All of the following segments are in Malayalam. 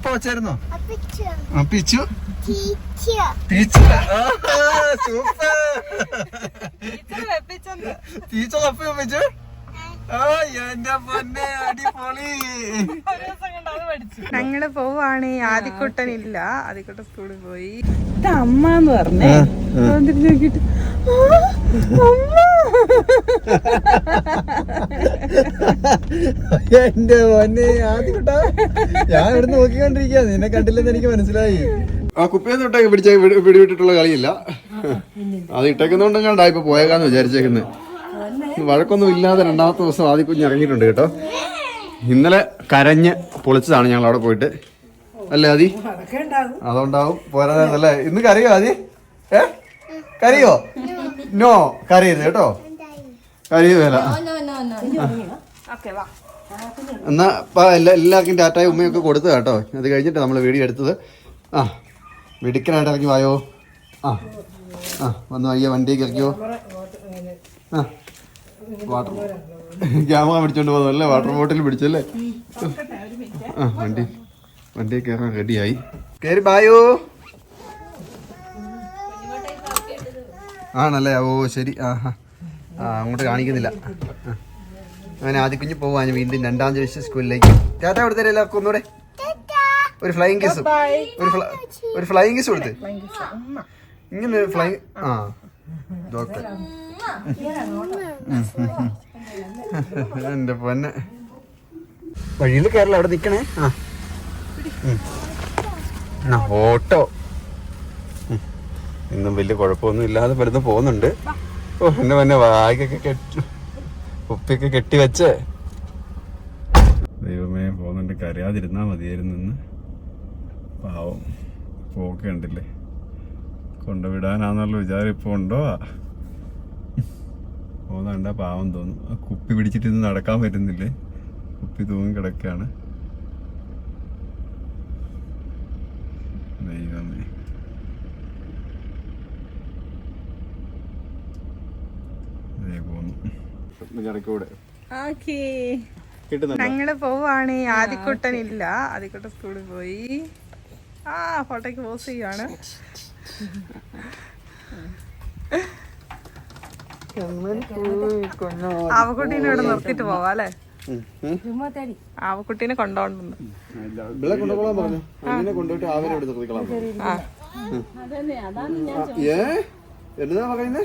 അപ്പ വെച്ചായിരുന്നോ. പിച്ചു? ടീച്ചർ. സൂപ്പർ. ടീച്ചർ അപ്പ ആ എന്റെ പൊന്നെ അടിപൊളി. ഒരു ദിവസം കൊണ്ട് പഠിച്ചു. ഞങ്ങൾ പോവാണ്. ആദിക്കുട്ടൻ ഇല്ല. ആദിക്കുട്ടൻ സ്കൂളിൽ പോയി. ഇത് അമ്മ എന്ന് പറഞ്ഞേ നോക്കിട്ട് അമ്മ. എന്റെ മോനെ ആദ്യം കേട്ടാ. ഞാൻ ഇവിടുന്ന് നോക്കിക്കൊണ്ടിരിക്കുക നിന്നെ കണ്ടില്ലെന്ന് എനിക്ക് മനസ്സിലായി. ആ കുപ്പിയെ തൊട്ടാ പിടിച്ച പിടിവിട്ടിട്ടുള്ള കളിയില്ല. അത് ഇട്ടേക്കുന്നോണ്ടും കണ്ടാ ഇപ്പൊ പോയേക്കാന്ന് വിചാരിച്ചേക്കുന്നത് വഴക്കൊന്നും ഇല്ലാതെ രണ്ടാമത്തെ ദിവസം ആദ്യ കുഞ്ഞ് ഇറങ്ങിയിട്ടുണ്ട് കേട്ടോ. ഇന്നലെ കരഞ്ഞ് പൊളിച്ചതാണ് ഞങ്ങൾ അവിടെ പോയിട്ട്. അല്ലേ ആദി? പോരാതെ അല്ലേ ഇന്ന് കരയോ ആദി? ഏ? കരയോ? നോ കരയരുത് കേട്ടോ. വാ. എന്നാ ഇപ്പൊ എല്ലാ എല്ലാവർക്കും ടാറ്റായ ഉമ്മയൊക്കെ കൊടുത്തു കേട്ടോ. അത് കഴിഞ്ഞിട്ട് നമ്മൾ വീഡിയോ എടുത്തത്. ആ വെടിക്കനായിട്ട് ഇറങ്ങി വായോ. ആ ആ വന്നു അയ്യ വണ്ടി ഇറക്കിയോ. ആ വാട്ടർ ക്യാമറ പിടിച്ചോണ്ട് പോകുന്നു അല്ലേ വാട്ടർ ബോട്ടിൽ പിടിച്ചല്ലേ? ആ വണ്ടി വണ്ടി കയറാൻ റെഡിയായി. കയറി ബായോ ആണല്ലേ? ഓ ശരി. ആഹാ. അങ്ങോട്ട് കാണിക്കുന്നില്ല. അങ്ങനെ ആദ്യ കുഞ്ഞ് പോവാൻ വീണ്ടും രണ്ടാം ദിവസം സ്കൂളിലേക്ക്. ടാറ്റ കൊടുത്തേ എല്ലാവർക്കും ഒന്നുകൂടെ? ഒരു ഫ്ലൈങ് കിസ് ഒരു ഒരു ഫ്ലൈങ് കിസ് കൊടുത്ത്. ഇങ്ങനെ ഫ്ലൈ ആ. ഡോക്ടർ എന്റെ പൊന്നെ. വഴിയിൽ കയറില്ല അവിടെ ഉം. ആ, ഓട്ടോ. ഇന്നും വലിയ കുഴപ്പമൊന്നും ഇല്ലാതെ പലതും പോകുന്നുണ്ട്. ഓ എന്നെ പൊന്നെ വാഗൊക്കെ കെട്ടി ഉപ്പിയൊക്കെ കെട്ടി വെച്ചേ. ദൈവമേ പോകുന്നുണ്ട്. കരയാതിരുന്നാ മതിയായിരുന്നു പാവം. പോക്ക് കണ്ടില്ലേ? കൊണ്ടുവിടാനാന്നുള്ള വിചാരം ഇപ്പൊ ഉണ്ടോ? പോകുന്നുണ്ട പാവം തോന്നും. കുപ്പി പിടിച്ചിട്ട് നടക്കാൻ പറ്റുന്നില്ലേ? കുപ്പി തൂങ്ങി കിടക്കാണ് ദൈവമേ ദേ പോന്നു ഇടയ്ക്കൂടെ ഓക്കേ കിട്ടുന്നുണ്ടോ ഞങ്ങൾ പോവാണ്. ആദിക്കുട്ടൻ ഇല്ല. ആദിക്കുട്ടൻ സ്കൂളിൽ പോയി. ആ ഫോട്ടോക്ക് പോസ് ചെയ്യാണ്. ആവക്കുട്ടീനെ ഇവിടെ നിർത്തിട്ട് പോവാ അല്ലേ. ആവക്കുട്ടീനെ കൊണ്ടോണ്ടെന്ന്. കൊണ്ടുപോയിട്ട് ആവരെ എടുത്ത് നിർത്തിക്കളാം എന്നതാ പറയുന്നേ?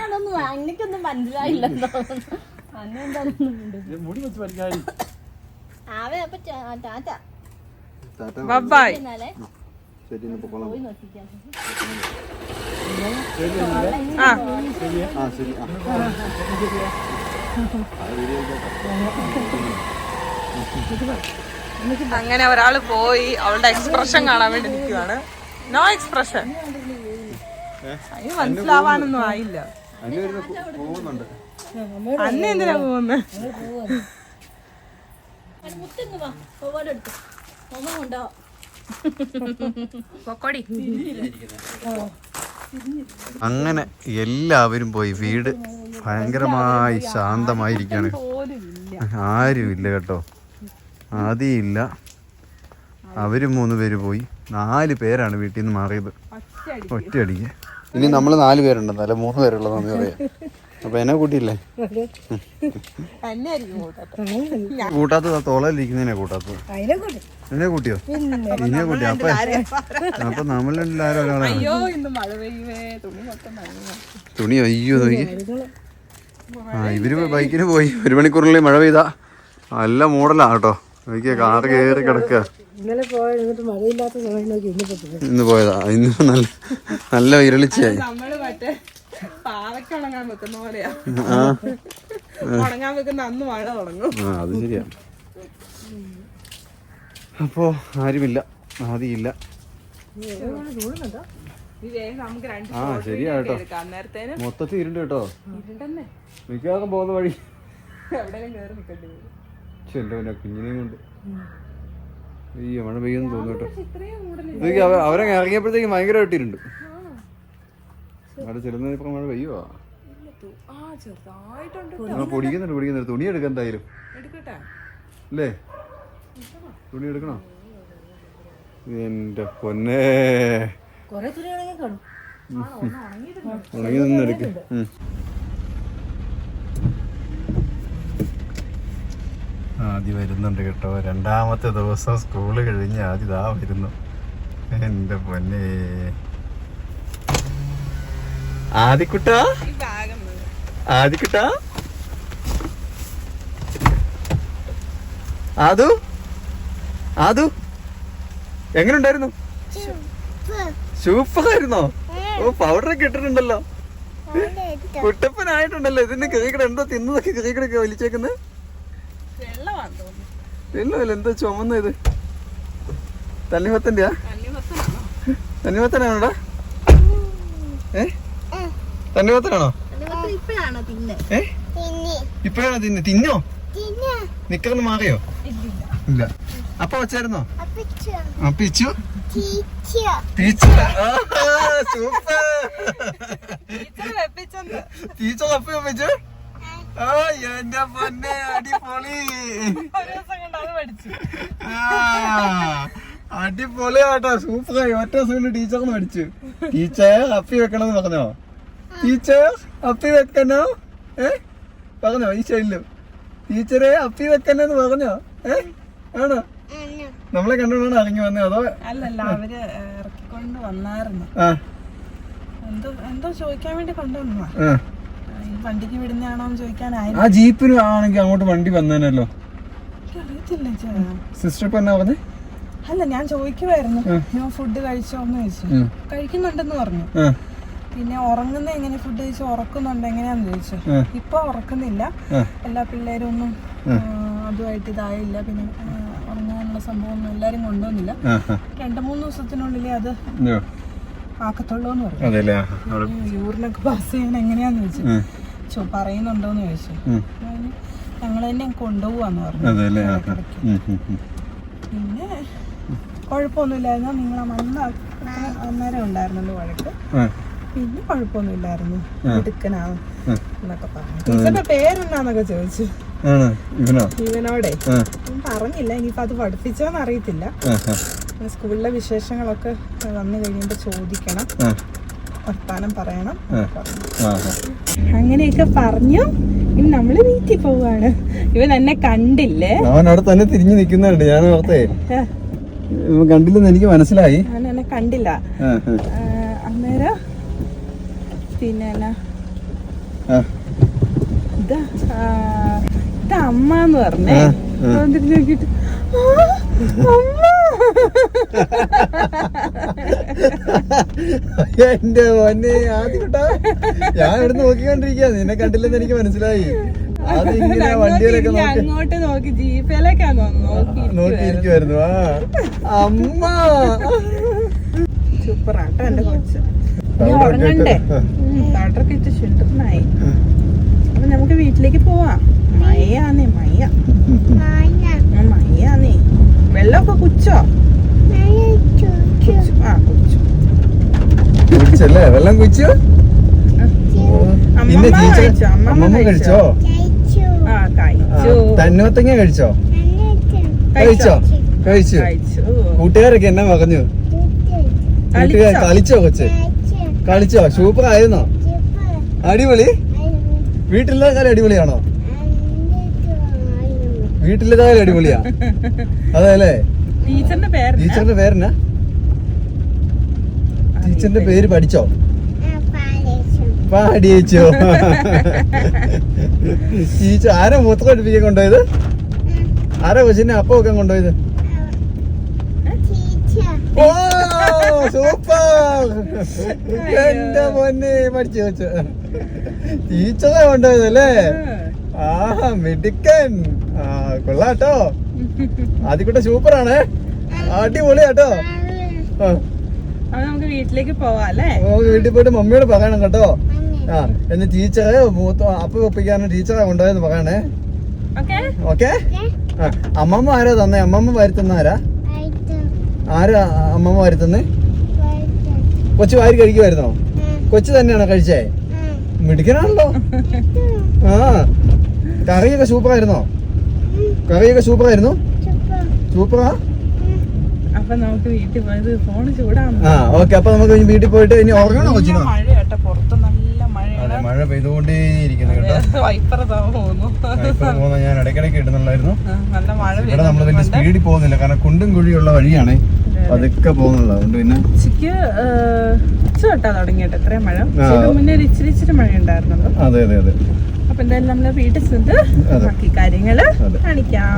അതൊന്നും അങ്ങനെയൊന്നും മനസ്സിലായില്ലെന്നോ മുടി വെച്ച് ആവെ അപ്പൊ ടാറ്റ. ശരി പൊക്കോളാം. ആ ആ. ശരി. ആ. അങ്ങനെ ഒരാൾ പോയി അവളുടെ എക്സ്പ്രഷൻ കാണാൻ വേണ്ടി നിൽക്കുവാണ്. നോ എക്സ്പ്രഷൻ അതിന് മനസ്സിലാവാനൊന്നും ആയില്ല. അന്നെ എന്തിനാ പോകുന്നത് അങ്ങനെ എല്ലാവരും പോയി. വീട് ഭയങ്കരമായി ശാന്തമായിരിക്കാണ്. ആരുമില്ല കേട്ടോ. ആദ്യമില്ല അവരും മൂന്ന് പേര് പോയി. നാല് പേരാണ് വീട്ടിൽ നിന്ന് മാറിയത്. ഒറ്റയടിക്ക്. ഇനി നമ്മൾ നാല് പേരുണ്ട്. അല്ല മൂന്ന് പേരുള്ളതെന്ന് പറയാം. അപ്പൊ എന്നെ കൂട്ടിയില്ലേ? കൂട്ടാത്തത് തോളലിരിക്കുന്നതിനെ കൂട്ടാത്തത്. എന്നെ കൂട്ടിയോ? ഇന്നെ കൂട്ടിയോ? അപ്പൊ അപ്പൊ നമ്മൾ ഒരാളാണ്. തുണി അയ്യോ നോക്കി ആ ഇവർ ബൈക്കിന് പോയി. ഒരു മണിക്കൂറിനുള്ളിൽ മഴ പെയ്താ. നല്ല മൂടലാ കേട്ടോ. നോക്കിയ കാറ് കയറി കിടക്കുക. ഇന്ന് പോയതാ. ഇന്ന് നല്ല നല്ല വിരളിച്ചായി വെക്കുന്ന പോലെയാ. ഉണങ്ങാൻ വെക്കുന്ന അന്ന് മഴ തുടങ്ങും. ആ അത് ശരിയാ. അപ്പോ ആരുമില്ല. ആദിയില്ല. രണ്ട് ആ ശരിയാ കേട്ടോ. മൊത്തത്തിൽ ഇരുണ്ട് കേട്ടോ. മിക്കവാറും പോകുന്ന വഴി. എവിടെയെങ്കിലും കയറി നിൽക്കേണ്ടി വരും. എന്റെ പിന്നെ കുഞ്ഞിനെയും കൊണ്ട്. ഈ മഴ പെയ്യുന്നു തോന്നുട്ടോ. അവരങ്ങ് ഇതൊക്കെ അവ- ഇറങ്ങിയപ്പോഴത്തേക്ക് ഭയങ്കര വെട്ടിയിട്ടുണ്ട്. അവിടെ ചെല്ലുന്നതിന് ഇപ്പൊ മഴ പെയ്യുവാ? പൊടിക്കുന്നുണ്ട് പൊടിക്കുന്നുണ്ട്. തുണി എടുക്കാം എന്തായാലും. അല്ലേ തുണി എടുക്കണോ? എന്റെ പൊന്നെ. ഉണങ്ങി നിന്നെടുക്ക്. ആദ്യ വരുന്നുണ്ട് കേട്ടോ. രണ്ടാമത്തെ ദിവസം സ്കൂൾ കഴിഞ്ഞ് ആദ്യം ഇതാ വരുന്നു. എന്റെ പൊന്നെ. ആദിക്കുട്ടാ? ആദിക്കുട്ടാ? ആദു? ആദു? എങ്ങനെയുണ്ടായിരുന്നു സൂപ്പറായിരുന്നോ? ഓ പൗഡറൊക്കെ ഇട്ടിട്ടുണ്ടല്ലോ. കുട്ടപ്പനായിട്ടുണ്ടല്ലോ. ഇതിന്റെ കിഴക്കട എന്തോ തിന്നതൊക്കെ കിഴക്കടൊക്കെ വലിച്ചേക്കുന്നത് വെള്ളമാണെന്ന് എന്താ ചുമന്ന ഇത്? തണ്ണിമത്തന്റെയാ? തണ്ണിമത്തനാണോ തണ്ണിമത്തനാണോടാ? ഏ? തണ്ണിമത്തനാണോ? ഇപ്പഴാണോ തിന്നെ? തിന്നെ? നിക്കറിന് മാറിയോ? ഇല്ല. അപ്പൊ വച്ചായിരുന്നോ? അപ്പിച്ചു. Teacher super. ടീച്ചർ ടീച്ചർ അപ്പി വെച്ചു ആ എന്റെ പൊന്നെ അടിപൊളി. അടിപൊളി ആട്ടോ സൂപ്പറായി. ഒറ്റ ദിവസം ടീച്ചർന്ന് പഠിച്ചു. ടീച്ചർ അപ്പി വെക്കണമെന്ന് പറഞ്ഞോ? ടീച്ചർ അപ്പി വെക്കണോ? ഏ? പറഞ്ഞോ ഈ ശൈലു ടീച്ചറെ അപ്പി വെക്കണെന്ന് പറഞ്ഞോ? ഏ? ആണോ? നമ്മളെ കണ്ടുകൊണ്ടാണ് ഇറങ്ങി വന്നത് അതോ? അല്ലല്ല അവർ ഇറക്കിക്കൊണ്ട് വന്നായിരുന്നു. എന്തോ എന്തോ ചോദിക്കാൻ വേണ്ടി കൊണ്ടുവന്നു വണ്ടിക്ക് വിടുന്നതാണോ എന്ന് ചോദിക്കാനായി ആ ജീപ്പിന് ആണെങ്കിൽ അങ്ങോട്ട് വണ്ടി വന്നേനല്ലോ. സിസ്റ്റർ ഇപ്പൊ എന്നാ പറഞ്ഞേ? അല്ല ഞാൻ ചോദിക്കുമായിരുന്നു ഞാൻ ഫുഡ് കഴിച്ചോന്ന് ചോദിച്ചു. കഴിക്കുന്നുണ്ടെന്ന് പറഞ്ഞു. പിന്നെ ഉറങ്ങുന്ന എങ്ങനെ? ഫുഡ് കഴിച്ച് ഉറക്കുന്നുണ്ട് എങ്ങനെയാന്ന് ചോദിച്ചു. ഇപ്പൊ ഉറക്കുന്നില്ല. എല്ലാ പിള്ളേരും ഒന്നും അതുമായിട്ട് ഇതായില്ല. പിന്നെ ഉറങ്ങാനുള്ള സംഭവം ഒന്നും എല്ലാരും കൊണ്ടുവന്നില്ല. ആ മൂന്ന് ദിവസത്തിനുള്ളിൽ അത്. ആക്കത്തുള്ളൂ എന്ന് പറഞ്ഞു യൂറിനൊക്കെ പാസ് ചെയ്യാൻ എങ്ങനെയാന്ന് ചോദിച്ചു. പറയുന്നുണ്ടോന്ന് ചോദിച്ചു. ഞങ്ങൾ തന്നെ കൊണ്ടുപോവാന്ന് പറഞ്ഞു. പിന്നെ കുഴപ്പമൊന്നുമില്ലായിരുന്നു. നിങ്ങൾ അന്ന് അന്നേരം ഉണ്ടായിരുന്നല്ലോ വഴക്ക്. പിന്നെ കുഴപ്പമൊന്നുമില്ലായിരുന്നു. എടുക്കനാണ് എന്നൊക്കെ പറഞ്ഞു. ടീച്ചറിന്റെ പേരെന്നാന്നൊക്കെ ചോദിച്ചു. ഇവനോടെ. പറഞ്ഞില്ല. ഇനിയിപ്പോ അത് പഠിപ്പിച്ചോന്ന് അറിയത്തില്ല സ്കൂളിലെ വിശേഷങ്ങളൊക്കെ വന്നു കഴിയുമ്പോൾ ചോദിക്കണം. വർത്താനം പറയണം. അങ്ങനെയൊക്കെ പറഞ്ഞു. ഇനി നമ്മൾ വീട്ടിൽ പോവാണ്. ഇവൻ എന്നെ കണ്ടില്ലേ? അവൻ അവിടെ തന്നെ തിരിഞ്ഞു നിൽക്കുന്നുണ്ട് ഞാൻ ഓർത്തേ. കണ്ടില്ലെന്ന് എനിക്ക് മനസ്സിലായി. അവൻ എന്നെ കണ്ടില്ല. അന്നേരം പിന്നെ. ഇതാ ഇതാ അമ്മ എന്ന് പറഞ്ഞേ. ആ. നോക്കിട്ട് "ആ, അമ്മ എന്റെ പൊന്നെ ആദ്യട്ടാ ഞാൻ ഇവിടെ നോക്കിക്കൊണ്ടിരിക്കുക നിന്നെ കണ്ടില്ലെന്ന് എനിക്ക് മനസ്സിലായി. ആദ്യം അങ്ങോട്ട് നോക്കി. അങ്ങോട്ട് നോക്കി. നോക്കി നോക്കിയിരിക്കുവായിരുന്നു. ആ. അമ്മ. സൂപ്പറാട്ടോ എന്റെ കൊച്ച്. നീ അവിടെ ഉറങ്ങണ്ടേ? കേട്ടോ. ഡോക്ടർക്ക് ഇട്ട് ഷുണ്ടറിനായി അപ്പൊ നമുക്ക് വീട്ടിലേക്ക് പോവാം. മയ്യാന്നേ മയ്യ മയ്യാന്നേ വെള്ളമൊക്കെ കുച്ചോ കുച്ചു ആ കുച്ചു കുടിച്ചല്ലേ? വെള്ളം കുടിച്ചു? പിന്നെ അമ്മമ്മ കഴിച്ചോ? അമ്മമ്മ അമ്മമ്മ കഴിച്ചോ? ആ കഴിച്ചു. തന്നോത്തങ്ങ കഴിച്ചോ? കഴിച്ചോ? കഴിച്ചു. കഴിച്ചു. കൂട്ടുകാരൊക്കെ എന്നാ പറഞ്ഞു കൂട്ടുകാർ കളിച്ചോ? കളിച്ചോ കൊച്ച്? കളിച്ചോ. സൂപ്പർ. ആയിരുന്നോ അടിപൊളി. വീട്ടിലുള്ള കാലം അടിപൊളിയാണോ? വീട്ടിലെ കാലം അടിപൊളിയാ. അതല്ലേ ടീച്ചറിന്റെ പേര് ടീച്ചറിന്റെ പേരെന്നാ? ടീച്ചറിന്റെ പേര് പഠിച്ചോ? പാടിയേച്ചോ. ടീച്ചർ ആരാ മൂത്ത പഠിപ്പിക്കാൻ കൊണ്ടുപോയത്? ആരാ കൊച്ചിനെ അപ്പ വെക്കാൻ കൊണ്ടുപോയത്? ഓ സൂപ്പർ. എന്റെ പൊന്നെ പഠിച്ചു വെച്ചു ടീച്ചറെ കൊണ്ടുപോയതല്ലേ? ആഹാ മിടുക്കൻ. കൊള്ളാട്ടോ. ആദ്യക്കൂട്ടെ സൂപ്പറാണ്. അടിപൊളിയാട്ടോ നമുക്ക് വീട്ടിലേക്ക് വീട്ടിൽ പോയിട്ട് മമ്മിയോട് പറയണം കേട്ടോ. ആ എന്നെ ടീച്ചറെ അപ്പ ഒപ്പിക്കാനും ടീച്ചറെ കൊണ്ടുപോയെന്ന് പറയണേ. ഓക്കെ? ഓക്കെ? ആ അമ്മമ്മ ആരാ തന്നെ? അമ്മമ്മ വരുത്തുന്ന ആരാ? ആരാ അമ്മമ്മ വരുത്തുന്നേ. കൊച്ചു വാരി കഴിക്കുമായിരുന്നോ കൊച്ചു തന്നെയാണോ കഴിച്ചേ? മിടുക്കനാണല്ലോ. ആ കറിയൊക്കെ സൂപ്പറായിരുന്നോ? കറിയൊക്കെ സൂപ്പറായിരുന്നു? സൂപ്പറാ? അപ്പൊ നമുക്ക് വീട്ടിൽ പോയത് ഫോൺ ചൂടാണ്. ആ ഓക്കെ അപ്പൊ നമുക്ക് വീട്ടിൽ പോയിട്ട് ഇനി ഉറങ്ങണോ കൊച്ചിനോ? മഴ കേട്ടോ പുറത്ത് നല്ല മഴയാണ്. മഴ പെയ്തുകൊണ്ടേയിരിക്കുന്നു കേട്ടോ. വൈപ്പറ പോകുന്നു. ഞാൻ ഇടയ്ക്കിടയ്ക്ക് ഇടുന്നുള്ളായിരുന്നു നല്ല മഴ ഇവിടെ നമ്മൾ വലിയ സ്പീഡിൽ പോകുന്നില്ല കാരണം കുണ്ടും കുഴിയുള്ള വഴിയാണ്. അതൊക്കെ പോകുന്നുള്ളത് അതുകൊണ്ട് പിന്നെ ഉച്ചയ്ക്ക് ഉച്ച തൊട്ടാ തുടങ്ങിയിട്ട് എത്രയും മഴ. മുന്നേ ഇച്ചിരി ഇച്ചിരി മഴ ഉണ്ടായിരുന്നല്ലോ അതെ അതെ അതെ. അപ്പൊ എന്തായാലും നമ്മൾ വീട്ടിൽ ചെന്ന് ബാക്കി കാര്യങ്ങൾ കാണിക്കാം.